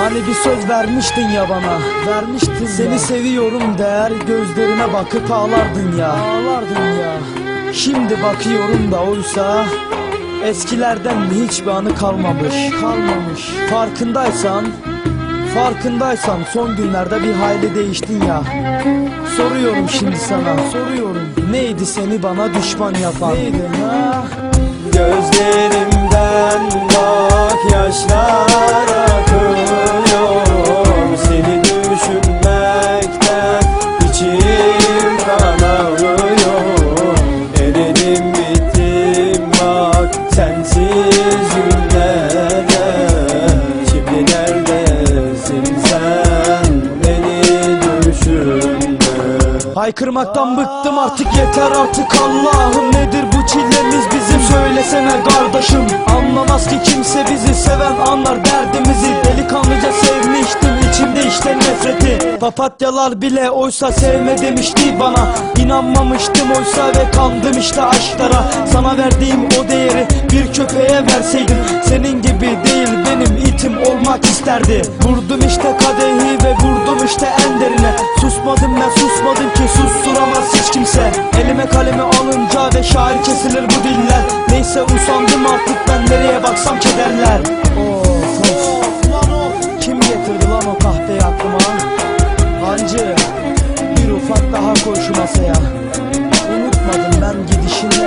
Hani bir söz vermiştin ya bana? Vermiştin Seni seviyorum değer gözlerine bakıp ağlardın ya. Ağlardın ya. Şimdi bakıyorum da oysa Eskilerden hiçbir anı kalmamış? Kalmamış. Farkındaysan Farkındaysan son günlerde bir hayli değiştin ya. Soruyorum şimdi sana Soruyorum. Neydi seni bana düşman yapan? Neydi? Ha? Gözlerimden bak yaşlar Haykırmaktan bıktım artık yeter artık Allah'ım. Nedir bu çilemiz? Bizim Söylesene kardeşim. Anlamaz ki kimse bizi seven anlar derdimizi. Delikanlıca sevmiştim içimde işte nefreti. Papatyalar bile oysa sevme demişti bana. İnanmamıştım oysa ve kandım işte aşklara. Sana verdiğim o değeri bir köpeğe verseydim Senin gibi değil benim itim olmak isterdi. Vurdum işte kadehi ve vurdum işte en derine. Susmadım ben susmadım kalemi alınca ve şair kesilir bu diller. Neyse usandım artık ben nereye baksam kederler. Of of. Kim getirdi lan o kahveyi aklıma? Hancı Bir ufak daha koy şu masaya. Unutmadım ben gidişini